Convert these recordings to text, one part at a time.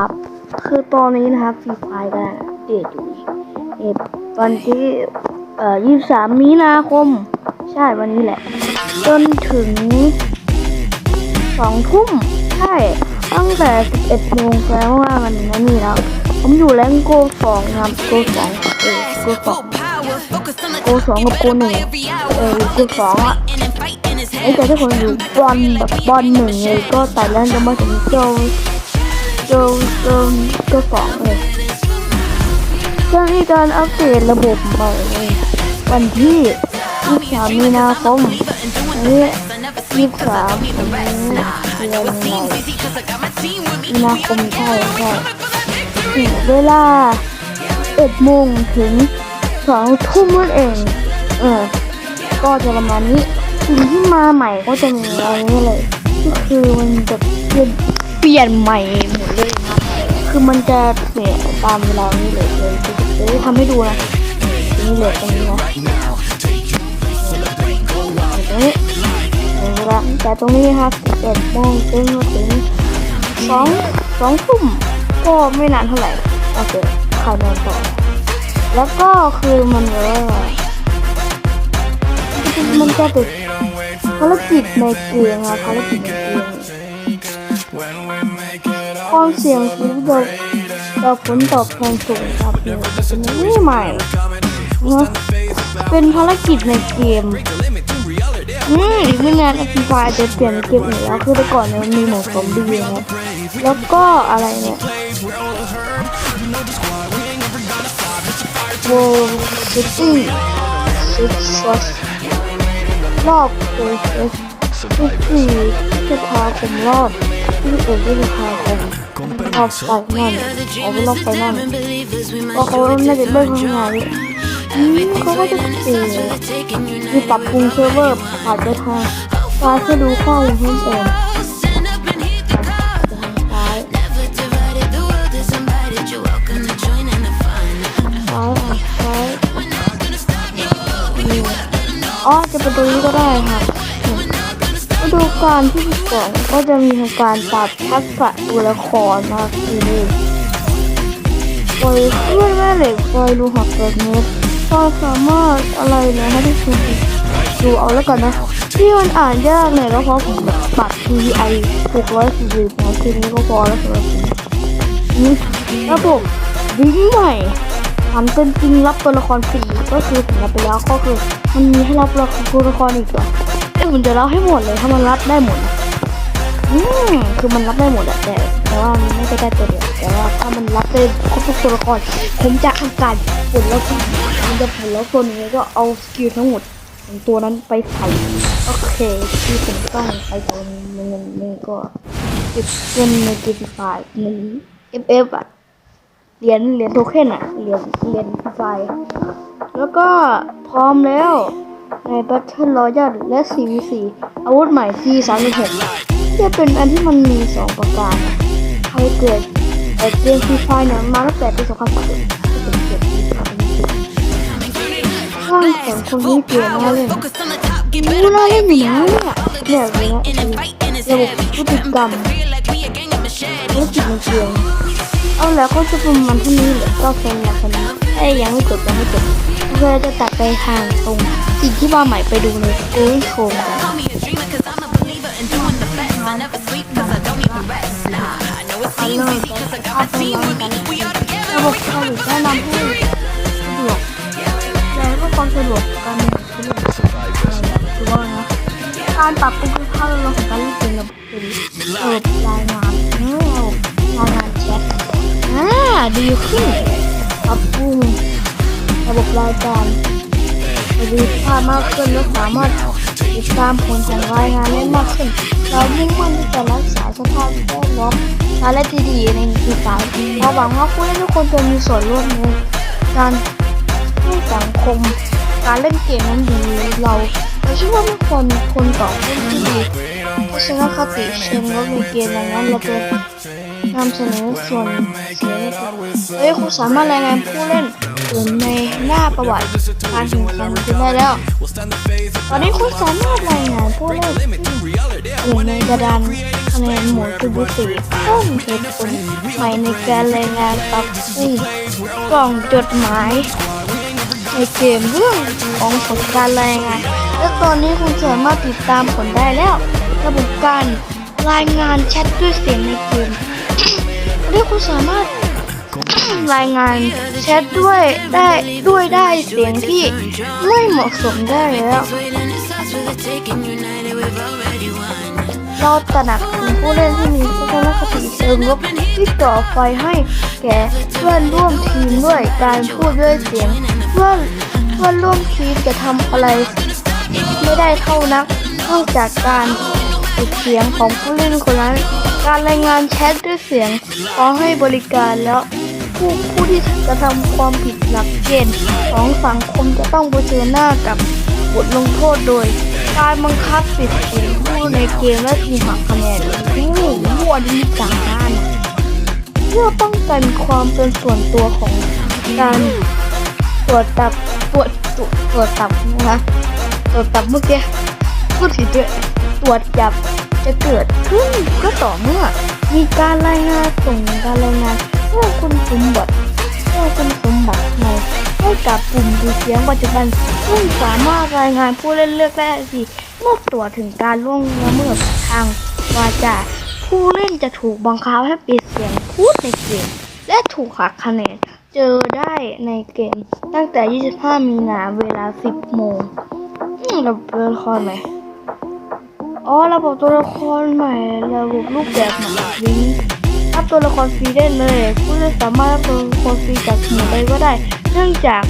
ครับคือตอนนี้นะครับฟรีไฟก็เดทอยู่เอดวันที่เอ่อ23มีนาคม ใช่วันนี้แหละ จนถึง2ทุ่มใช่ ตั้งแต่11โมงแสดงว่ามันไม่มีแล้ว ผมอยู่แรงโกสองนะครับโกสองเออโกสองโกสองกับโกหนึ่งเออโกสองอะไอ้แต่ที่ผมอยู่บอลแบบบอลหนึ่งเลยก็แต่แล้วจะมาถึงโจ จอเจอเจอสองเลยจะมีการอัปเดตระบบใหม่เลยวันที่23มีนาคมนี้23เดือนอะไรมีนาคมใช่ใช่เวลา1โมงถึง2ทุ่มนั่นเอง เออ ก็จะประมาณนี้สิ่งที่มาใหม่ก็จะมีอะไรนี้เลยก็คือมันจะเปลี่ยนใหม่ คือมันจะเปลี่ยตามเวลานี้เลยเลยจะจะทำให้ดูนะนี่เลยตรงนี้นะตรงนี้เวลาแต่ตรงนี้ครับเจ็ดโมงจนถึงสองสองทุ่มก็ไม่นานเท่าไหร่โอเคใครนอนต่อ แล้วก็คือมันเออมันจะติดภารกิจในเกมอะภารกิจในเกม ความเสี่ยงชีวิตเราเราผลตอบแทนสูงครับเนี่ยเป็นนี่ใหม่นะเป็นภารกิจในเกมอืมอีกไม่นานอภิฟายจะเปลี่ยนเกมอีกแล้วคือแต่ก่อนเนี่ยมันมีหมวดซอมบี้นะแล้วก็อะไรเนี่ยโวซิตี้ซิกซัสรอบเฟสที่สี่พฤษภาคมรอบที่เอ็ด พฤษภาคมรอบไฟนั่นเอาไปรอบไฟนั่นก็เขาน่าจะเลิกทำงานอืมเขาก็จะเปลี่ยนมีปรับปรุงเซิร์ฟเวอร์ผ่านไปทางซ้ายเพื่อดูข้อมูลเพิ่มเติมทางซ้ายซ้ายอะซ้ายนี่อ๋อจะไปดูนี้ก็ได้ค่ะฤ ดูกาลที่สองก็จะมีการปรับทักษะตัวละครมาทีนี้ปล่อยเคลื่อนแม่เหล็กปล่อยรูหักเกิดเม็ดก็สามารถอะไรนะให้ทุกคนดูเอาแล้วกันนะ ที่มันอ่านยากเนี่ยก็เพราะผมแบบปรับ TI 640นะทีนี้ก็พอแล้วสำหรับผมนี่ระบบดิ้งใหม่ทำเป็นจริงรับตัวละครฟรีก็คือผมรับไปแล้วก็คือมันมีให้รับตัวละครอีกเหรอเอ้ย ผมจะรับให้หมดเลยถ้ามันรับได้หมดนะอืมคือมันรับได้หมดอะแต่แต่ว่ามันไม่ได้ได้ตัวเดียวแต่ว่าถ้ามันรับได้ครบทุกตัวละครผมจะทำการผลแล้วมันจะผลแล้วตัวนี้ก็เอาสกิลทั้งหมดของตัวนั้นไปใส่โอเคที่ผมต้องไปตรงนี้นี่ก็เก็บเงินในเกมไฟล์หนึ่ง FF อะเหรียญเหรียญโทเค็นอะเหรียญเหรียญไฟล์แล้วก็พร้อมแล้ว ใน Battle Royale และ CVC อาวุธใหม่ที่36จะเป็นอันที่มันมี 2 ประการใครเกิดแต่เกมฟรีไฟเนี่ยมาตั้งแต่ปี2010จะเป็นเกมฟรีไฟข้างแขนคนที่เกมมาเล่นรู้น่าเล่นอยู่นะเนี่ยเนี่ยเลยนะระบบพฤติกรรมธุรกิจในเกม เอาแล้วก็จะประมาณเท่านี้เหรอก็แค่นี้คนนี้เอ้ยยังไม่จบยังไม่จบเพื่อจะตัดไปทางตรงสิ่งที่มาใหม่ไปดูในกูชว์กันเริ่มจากภาพตรงนั้นกันระบบผลิตแนะนำให้สะดวกและเพื่อความสะดวกการในชีวิตคือว่านะการปรับปรุงคุณภาพระบบของการเล่นเกมระบบเป็นระบบรายงานระบบรายงาน อ่าดีขึ้นปรับปรุงระบบรายการประสิทธิภาพมากขึ้นและสามารถติดตามผลของรายงานได้มากขึ้น เรามุ่งมั่นที่จะรักษาสภาพแวดล้อมและที่ดีในทีสายเราหวังว่าผู้เล่นทุกคนจะมีส่วนร่วมในการให้สังคมการเล่นเกมนั้นดีเราเราเชื่อว่าทุกคนคนต่อเล่นที่ดีทัศนคติเชิงลบในเกมดังนั้นเราจะนำเสนอส่วนเสียงเฮ้ยคุณสามารถรายงานผู้เล่นอื่นในหน้าประวัติการแข่งขันคุณได้แล้ว ตอนนี้คุณสามารถรายงานผู้เล่นอื่นในกระดานคะแนนหมวดคือบุสีเพิ่มเหตุผลใหม่ในการรายงานปรับปรุงกล่องจดหมายในเกมเรื่องของผลการรายงาน และตอนนี้คุณสามารถติดตามผลได้แล้ว ระบบการรายงานแชทด้วยเสียงในเกม เรียกคุณสามารถรายงานแชทด้วยได้ด้วยได้เสียงที่ไม่เหมาะสมได้แล้ว เราตระหนักถึงผู้เล่นที่มีทัศนคติเชิงลบที่ก่อไฟให้แก่เพื่อนร่วมทีมด้วยการพูดด้วยเสียงเพื่อนเพื่อนร่วมทีมจะทำอะไร ไม่ได้เท่านักนอกจากการปิดเสียงของผู้เล่นคนนั้น การรายงานแชทด้วยเสียง ขอให้บริการแล้วผู้ผู้ที่กระทำความผิดหลักเกณฑ์ของสังคมจะต้องเผชิญหน้ากับบทลงโทษโดย การบังคับปิดเสียงผู้ในเกมและทีมหักคะแนนโอ้หัวดีจังด้านเพื่อป้องกันความเป็นส่วนตัวของการตรวจตับตรวจตรวจตรวจตับนะคะตรวจตับเมื่อกี้พูดผิดด้วยตรวจจับ จะเกิดขึ้นก็ต่อเมื่อ มีการรายงานส่งการรายงานเพื่อคุณสมบัติเพื่อคุณสมบัติในให้กับกลุ่มดูเสียงปัจจุบันซึ่งสามารถรายงานผู้เล่นเลือกได้ทีเมื่อตรวจถึงการล่วงละเมิดทางวาจาผู้เล่นจะถูกบังคับให้ปิดเสียงพูดในเกมและถูกหักคะแนนเจอได้ในเกมตั้งแต่ 25 มีนาเวลา 10 โมงอืมระบบตัวละครใหม อ๋อระบบตัวละครใหม่ระบบรูปแบบใหม่ลิงก์รับตัวละครฟรีได้เลยผู้เล่นสามารถรับตัวละครฟรีจากหมู่ใดก็ได้ เนื่องจาก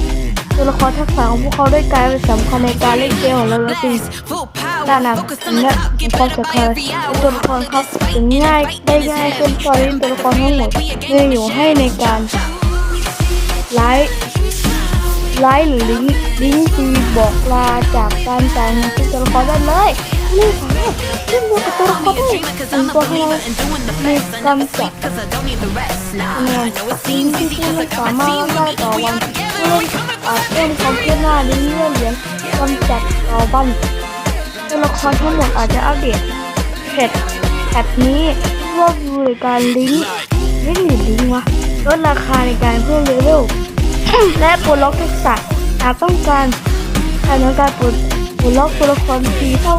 ตัวละครทักษะของพวกเขาได้กลายเป็นสำคัญในการเล่นเกมของเราแล้วจริงด้านหนักและความสำคัญตัวละครเขาถึงง่ายได้ง่ายขึ้นพอเล่นตัวละครทั้งหมดเลยอยู่ให้ในการไลฟ์ไลฟ์หรือลิงก์ลิงก์ฟรีบอกลาจากการจ่ายเงินตัวละครได้เลยนี่สา มารถเล่นกับตัวละครได้ถึงตัวเราในกำจัดคะแนนลิงก์ที่ผู้เล่นสามารถได้ต่อวันผู้เล่นอาจเล่นความเคลื่อนหน้าเลื่อนเหรียญกำจัดต่อวันตัวละครทั้งหมดอาจจะอัปเดตแพทแพทนี้รวบรวมการลิงก์ลิงก์หรือลิงก์วะลดราคาในการเพิ่มเลเวลและปลดล็อกทักษะหากต้องการการในการปลดปลดล็อกตัวละครฟรีเท่า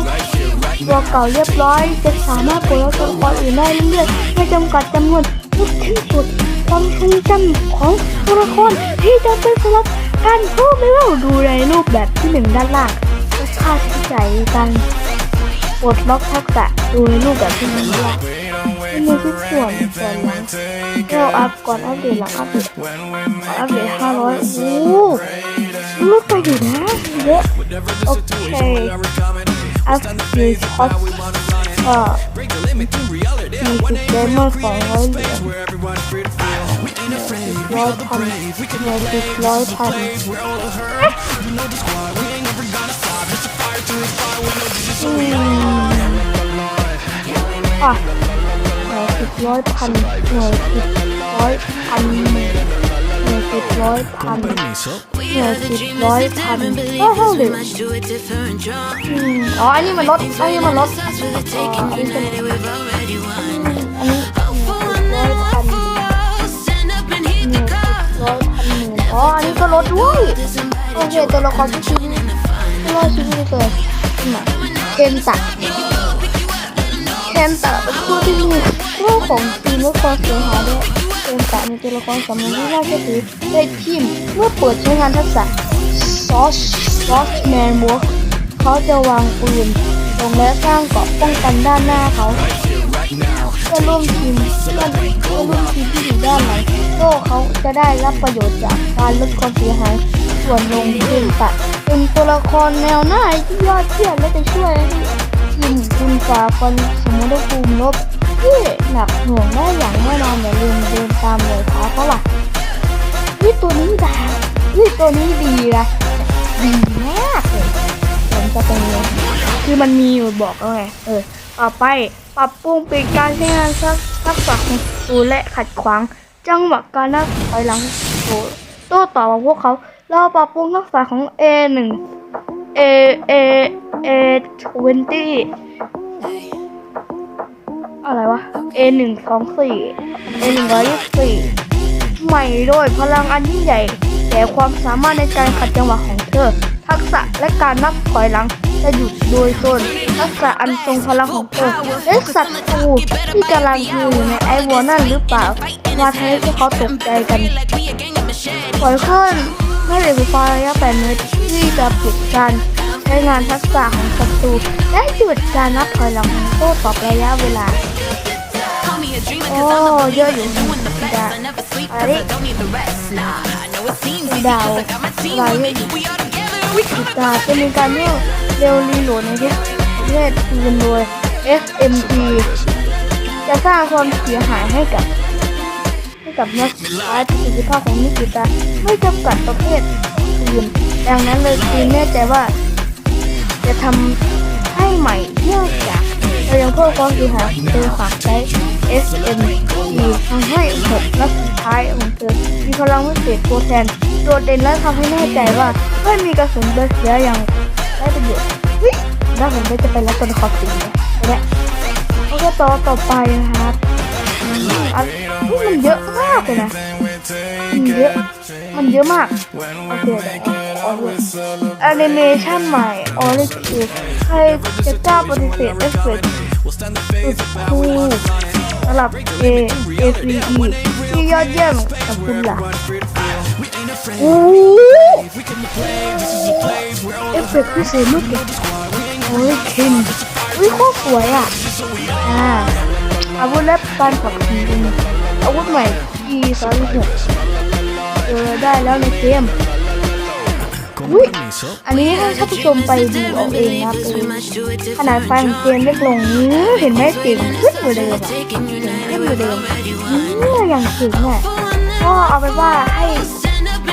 ตัวเก่าเรียบร้อย จะสามารถปลดล็อกตัวละครอื่นได้เรื่อยๆไม่จำกัดจำนวนทุกที่สุดความทรงจำของตัวละครที่จะเป็นสำหรับการเพิ่มเลเวลดูในรูปแบบที่หนึ่งด้านล่างค่าใช้จ่ายในการปลดล็อกทักษะดูในรูปแบบที่มันว่าที่มีทุกส่วนส่วนหลังเราอัพก่อนอัปเดตหลังอัปเดตก่อนอัปเดตห้าร้อยโอ้ลดไปอยู่นะเยอะโอเค อัพเดตคอสก็สี่สิบเดมอนสอ งร้อยเหรียญร้อยพันเหรียญสิบร้อยพันอืมอะหน่วยสิบร้อยพันหน่วยสิบร้อยพันหน่วยสิบร้อยพันหน่วยสิบร้อยพันก็เท่าเดิมอืมอ๋ออันนี้มันลดอันนี้มันลดอ๋ออันนี้เป็นอันนี้หน่วยสิบร้อยพันหน่วยสิบร้อยพันหมื่นอ๋อ อันนี้ก็ลดด้วยโอเคตัวละครที่ชิ้นที่ว่าชิ้นนี้เกิดขึ้นมาเคนตะเคนตะเป็นผู้ที่มีเรื่องของทีมและความเสียหายด้วย เคนตะมีตัวละครสำคัญที่น่าเชื่อถือในทีมเมื่อเปิดใช้งานทักษะซอสซอสแมนวอร์เขาจะวางปืนลงและสร้างเกราะป้องกันด้านหน้าเขาเพื่อร่วมทีมเพื่อเพื่อร่วมทีมที่อยู่ด้านหลังโซ่เขาจะได้รับประโยชน์จากการลดความเสียหายส่วนลงเคนตะเป็นตัวละครแนวหน้าที่ยอดเยี่ยมและจะช่วยทีมคุณฝ่าฟันสมรภูมิลบ ที่หนักหน่วงได้อย่างแน่นอนอย่าลืมเดินตามรอยเท้าเขาล่ะนี่ตัวนี้ด่านี่ตัวนี้ดีนะดีมากเลยผมจะเป็นไงคือมันมีอยู่บอกแล้วไงเออต่อไปปรับปรุงปีการใช้งานทักทักษะของตูและขัดขวาง จังหวะการนับถอยหลังโต้โต้ตอบกับพวกเขาเราปรับปรุงทักษะของ A1 A A A 20 อะไรวะ A หนึ่งสองสี่ A หนึ่งร้อยยี่สี่ใหม่โดยพลังอันยิ่งใหญ่ แต่ความสามารถในการขัดจังหวะของเธอ ทักษะและการนับถอยหลังจะหยุดโดยตนทักษะอันทรงพลังของเธอและศัตรูที่กำลังอยู่ในไอวอนั่นหรือเปล่ามาทำให้พวกเขาตกใจกันปล่อยขึ้นไม่เหลือไฟฟ้าระยะ8เมตรที่จะปิดการใช้งานทักษะของศัตรูและหยุดการนับถอยหลังของโต้ตอบระยะเวลา โอ้เยอะอยู่ที่ดาอะไรดาวอะไรวิธีการจะมีการเรียกเร็วรีโหลดในทุกประเทศทีมโดย SME จะสร้างความเสียหายให้กับ ให้กับนักศึกษาประสิทธิภาพของนิสิตาไม่จำกัดประเภททีมดังนั้นเลยทีมแน่ใจว่า จะทำให้ใหม่เนื่องจาก เรายังเพิ่มความเสียหายของเธอหากใช้ SME ทำให้หกนัดสุดท้ายของเธอมีพลังวิเศษตัวแทนโดดเด่นและทำให้แน่ใจว่าไม่มีกระสุนเลือเสียอย่างได้ประโยชน์เฮ้ยน่าผมก็จะไปรับตัวละครสีเนี่ยและโอเคต่อต่อไปนะครับอืมอันนี้มันเยอะมากเลยนะมันเยอะมันเยอะมากโอเคเดี๋ยว ออาเลยแอนิเมชันใหม่ออริจินใครจะกล้าปฏิเสธเอฟเฟกต์สุดคูลสำหรับ A A 3 E ที่ยอดเยี่ยมของคุณล่ะโอ้เอฟเฟกต์พิเศษลูกเด็กโอ้ยคินอุ้ยโคตรสวยอะอ่าอาวุธและการขับขี่อาวุธใหม่ E สามหกเจอได้แล้วในเกม อุ้ยอันนี้ให้ท่านผู้ชมไปดูเอาเองนะครับขนาดไฟของเกมเล็กลงเห็นไหมเก่งขึ้นกว่าเดิมอะเก่งขึ้นกว่าเดิมนี่อย่างเก่งเนี่ยก็เอาเป็นว่าให้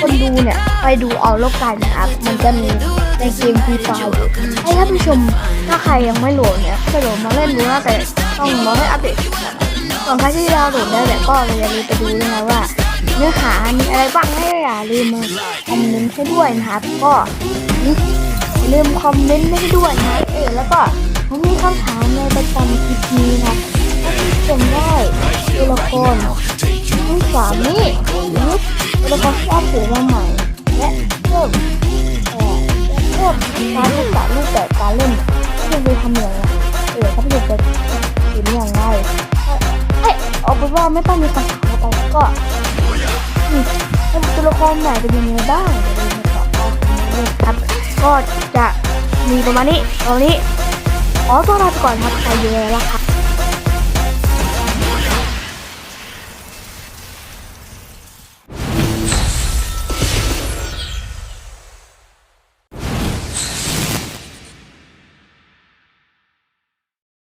คนดูเนี่ยไปดูเอาแล้วกันนะครับ มันจะมีในเกมฟรีไฟอยู่ให้ท่านผู้ชมถ้าใครยังไม่โหลดเนี่ยก็โหลดมาเล่นดูนะแต่ต้องรอให้อัปเดตก่อนนะส่วนใครที่ดาวน์โหลดได้เนี่ยก็อย่าลืมไปดูด้วยนะว่า เนื้อหามีอะไรบ้างให้อย่าลืมมาคอมเมนต์ให้ด้วยนะครับ ก็อย่าลืมคอมเมนต์ให้ด้วยนะเออแล้วก็ผมมีคำถามในประจำคลิปนี้นะถ้าคุณได้ตัวละครทั้งสามนี้หรือตัวละครที่อัปเดตมาใหม่และเพิ่มเออและเพิ่มการทักษะรูปแบบการเล่นที่จะไปทำอย่างไรเออถ้าพี่จะเห็นอย่างไรเอ้ยเอาเป็นว่าไม่ต้องมีคำถามอะไรก็ ตัวละครใหม่เป็นยังไงบ้างเดี๋ยวเราต่อกันนะครับ ก็จะมีประมาณนี้ตอนนี้ขอตัวลาไปก่อนครับใครอยู่แล้วครับ